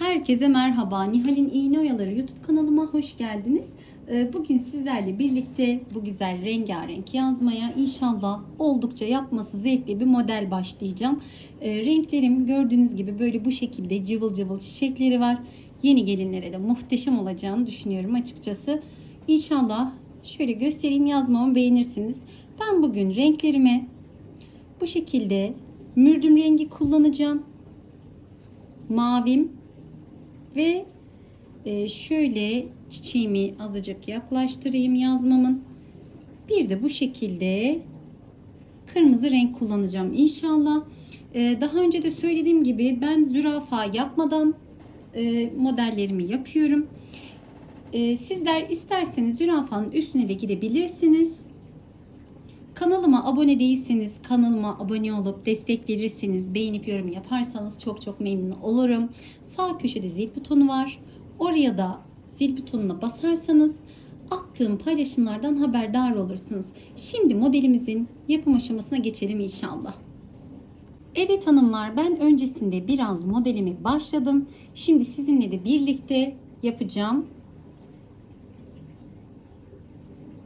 Herkese merhaba. Nihal'in İğne Oyaları YouTube kanalıma hoş geldiniz. Ee, Bugün sizlerle birlikte bu güzel rengarenk yazmaya inşallah oldukça yapması zevkli bir model başlayacağım. Ee, Renklerim gördüğünüz gibi böyle bu şekilde cıvıl cıvıl çiçekleri var. Yeni gelinlere de muhteşem olacağını düşünüyorum açıkçası. İnşallah şöyle göstereyim yazmamı beğenirsiniz. Ben bugün renklerime bu şekilde mürdüm rengi kullanacağım. Mavim ve e, şöyle çiçeğimi azıcık yaklaştırayım yazmamın. Bir de bu şekilde kırmızı renk kullanacağım inşallah. E, daha önce de söylediğim gibi ben zürafa yapmadan e, modellerimi yapıyorum. Sizler isterseniz zürafanın üstüne de gidebilirsiniz. Kanalıma abone değilseniz kanalıma abone olup destek verirseniz beğenip yorum yaparsanız çok çok memnun olurum. Sağ köşede zil butonu var. Oraya da zil butonuna basarsanız attığım paylaşımlardan haberdar olursunuz. Şimdi modelimizin yapım aşamasına geçelim inşallah. Evet hanımlar ben öncesinde biraz modelimi başladım. Şimdi sizinle de birlikte yapacağım.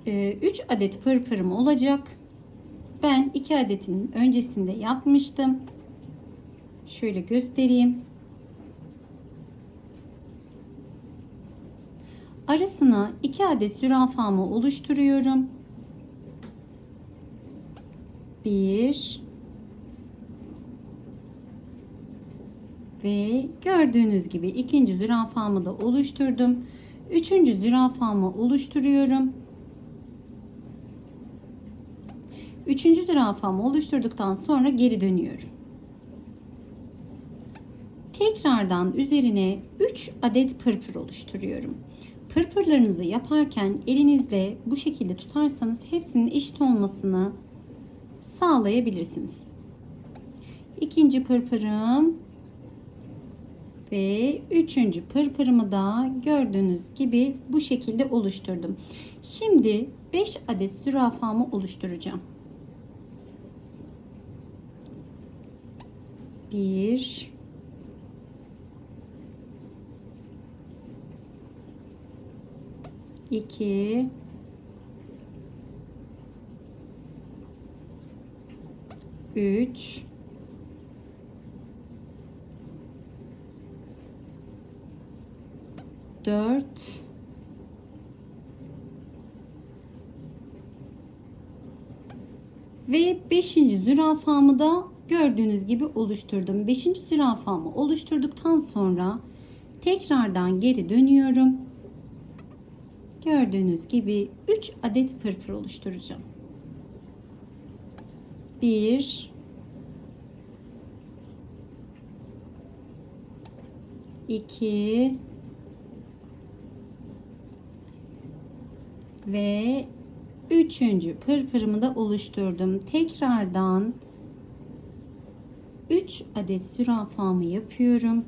3 adet pırpırım olacak. Ben 2 adetin öncesinde yapmıştım. Şöyle göstereyim. Arasına 2 adet zürafamı oluşturuyorum. 1 ve gördüğünüz gibi ikinci zürafamı da oluşturdum. Üçüncü zürafamı oluşturuyorum. Üçüncü zürafamı oluşturduktan sonra geri dönüyorum. Tekrardan üzerine 3 adet pırpır oluşturuyorum. Pırpırlarınızı yaparken elinizle bu şekilde tutarsanız hepsinin eşit olmasını sağlayabilirsiniz. İkinci pırpırım ve üçüncü pırpırımı da gördüğünüz gibi bu şekilde oluşturdum. Şimdi 5 adet zürafamı oluşturacağım. 1 2 3 4 ve 5. zürafamı da gördüğünüz gibi oluşturdum. 5. zürafamı oluşturduktan sonra tekrardan geri dönüyorum. Gördüğünüz gibi 3 adet pırpır oluşturacağım. 1 2 ve üçüncü pırpırımı da oluşturdum. Tekrardan 3 adet zürafamı yapıyorum.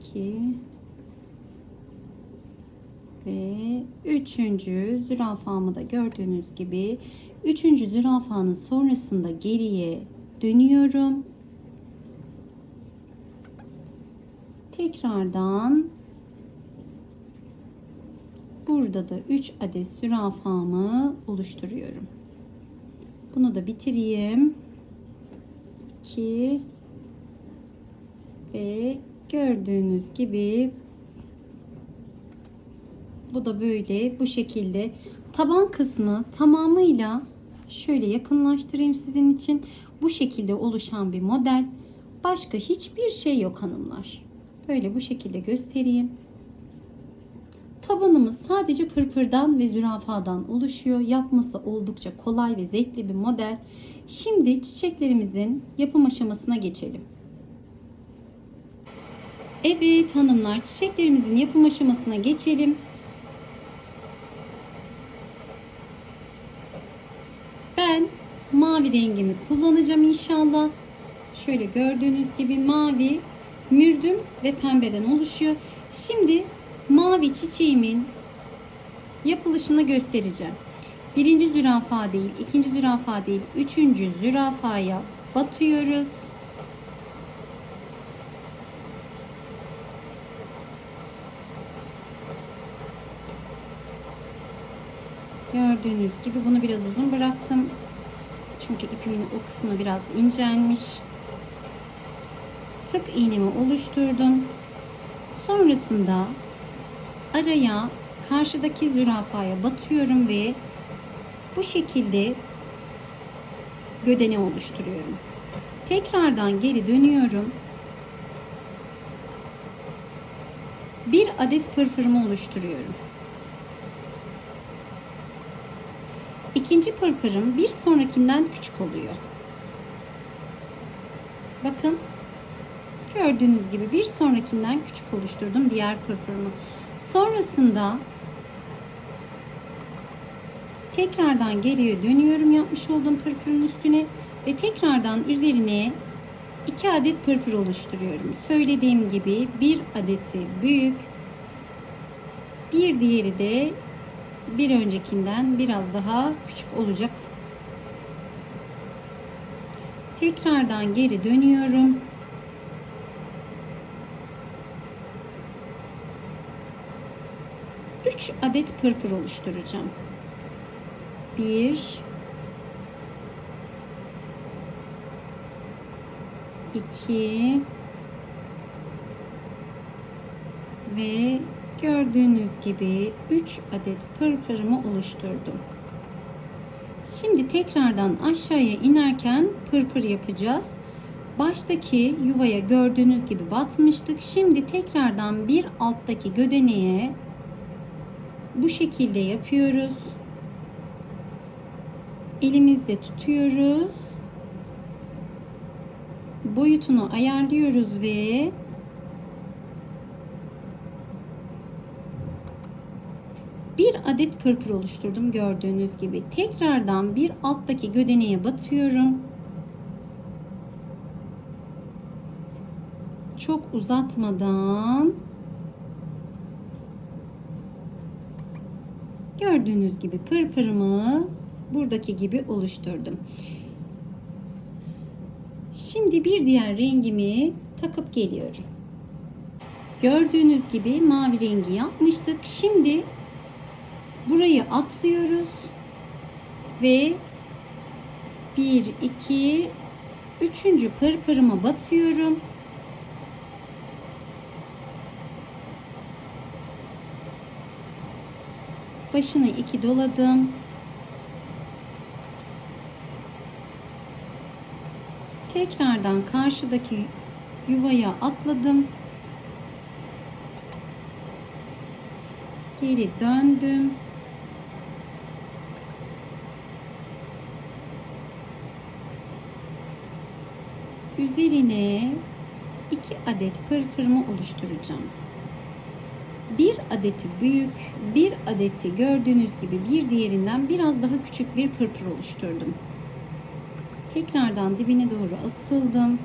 2 ve üçüncü zürafamı da gördüğünüz gibi üçüncü zürafanın sonrasında geriye dönüyorum. Tekrardan burada da 3 adet zürafamı oluşturuyorum. Bunu da bitireyim. 2 ve gördüğünüz gibi bu da böyle bu şekilde. Taban kısmı tamamıyla şöyle yakınlaştırayım sizin için. Bu şekilde oluşan bir model. Başka hiçbir şey yok hanımlar. Böyle bu şekilde göstereyim tabanımız sadece pırpırdan ve zürafadan oluşuyor yapması oldukça kolay ve zevkli bir model şimdi çiçeklerimizin yapım aşamasına geçelim Evet hanımlar çiçeklerimizin yapım aşamasına geçelim. Ben mavi rengimi kullanacağım inşallah. Şöyle gördüğünüz gibi mavi, mürdüm ve pembeden oluşuyor. Şimdi mavi çiçeğimin yapılışını göstereceğim. Birinci zürafa değil, ikinci zürafa değil, üçüncü zürafaya batıyoruz. Gördüğünüz gibi bunu biraz uzun bıraktım. Çünkü ipimin o kısmı biraz incelmiş. Sık iğnemi oluşturdum. Sonrasında araya karşıdaki zürafaya batıyorum ve bu şekilde gödene oluşturuyorum. Tekrardan geri dönüyorum. Bir adet pırpırımı oluşturuyorum. İkinci pırpırım bir sonrakinden küçük oluyor. Bakın gördüğünüz gibi bir sonrakinden küçük oluşturdum diğer pırpırımı. Sonrasında tekrardan geriye dönüyorum yapmış olduğum pırpırın üstüne ve tekrardan üzerine iki adet pırpır oluşturuyorum. Söylediğim gibi bir adeti büyük, bir diğeri de bir öncekinden biraz daha küçük olacak. Tekrardan geri dönüyorum. Üç adet pırpır oluşturacağım. Bir, iki ve gördüğünüz gibi 3 adet pırpırımı oluşturdum. Şimdi tekrardan aşağıya inerken pırpır yapacağız. Baştaki yuvaya gördüğünüz gibi batmıştık. Şimdi tekrardan bir alttaki gödeneğe bu şekilde yapıyoruz. Elimizde tutuyoruz. Boyutunu ayarlıyoruz ve bir adet pırpır oluşturdum gördüğünüz gibi. Tekrardan bir alttaki gödeneğe batıyorum. Çok uzatmadan gördüğünüz gibi pırpırımı buradaki gibi oluşturdum. Şimdi bir diğer rengimi takıp geliyorum. Gördüğünüz gibi mavi rengi yapmıştık. Şimdi burayı atlıyoruz ve 1 2 3. pırpırıma batıyorum. Başına iki doladım. Tekrardan karşıdaki yuvaya atladım. Geri döndüm. Üzerine iki adet pırpırımı oluşturacağım. Bir adeti büyük, bir adeti gördüğünüz gibi bir diğerinden biraz daha küçük bir pırpır oluşturdum. Tekrardan dibine doğru asıldım.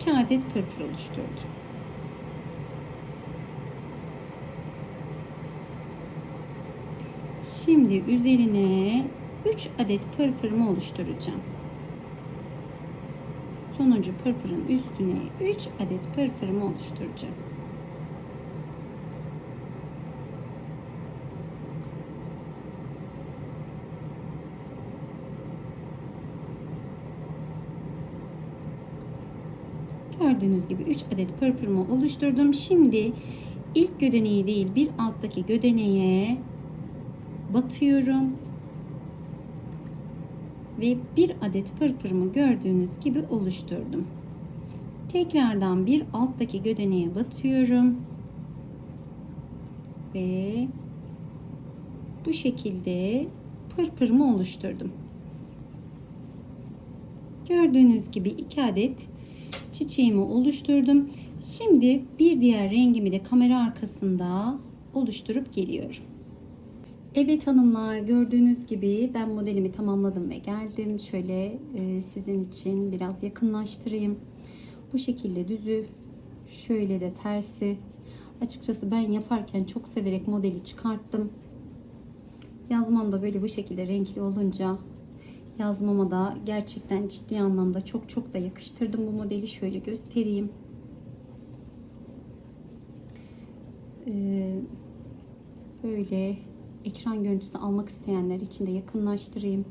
İki adet pırpır oluşturdum. Şimdi üzerine 3 adet pırpırımı oluşturacağım. Sonuncu pırpırın üstüne 3 adet pırpırımı oluşturacağım. Gördüğünüz gibi 3 adet pırpırımı oluşturdum. Şimdi ilk gödeneği değil bir alttaki gödeneğe batıyorum. Ve bir adet pırpırımı gördüğünüz gibi oluşturdum. Tekrardan bir alttaki gödeneğe batıyorum. Ve bu şekilde pırpırımı oluşturdum. Gördüğünüz gibi iki adet çiçeğimi oluşturdum. Şimdi bir diğer rengimi de kamera arkasında oluşturup geliyorum. Evet hanımlar gördüğünüz gibi ben modelimi tamamladım ve geldim. Şöyle e, sizin için biraz yakınlaştırayım. Bu şekilde düzü, şöyle de tersi. Açıkçası ben yaparken çok severek modeli çıkarttım. Yazmam da böyle bu şekilde renkli olunca yazmama da gerçekten ciddi anlamda çok çok da yakıştırdım bu modeli. Şöyle göstereyim. Ee, böyle ekran görüntüsü almak isteyenler için de yakınlaştırayım.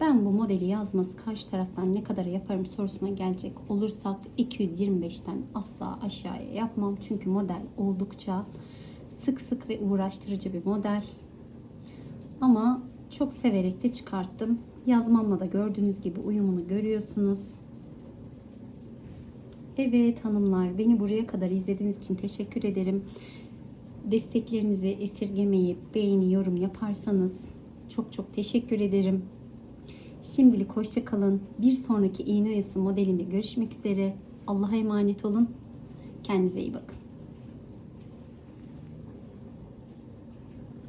Ben bu modeli yazması karşı taraftan ne kadar yaparım sorusuna gelecek olursak 225'ten asla aşağıya yapmam. Çünkü model oldukça sık sık ve uğraştırıcı bir model. Ama çok severek de çıkarttım. Yazmamla da gördüğünüz gibi uyumunu görüyorsunuz. Evet hanımlar beni buraya kadar izlediğiniz için teşekkür ederim. Desteklerinizi esirgemeyip beğeni yorum yaparsanız çok çok teşekkür ederim. Şimdilik hoşça kalın. Bir sonraki iğne oyası modelinde görüşmek üzere. Allah'a emanet olun. Kendinize iyi bakın.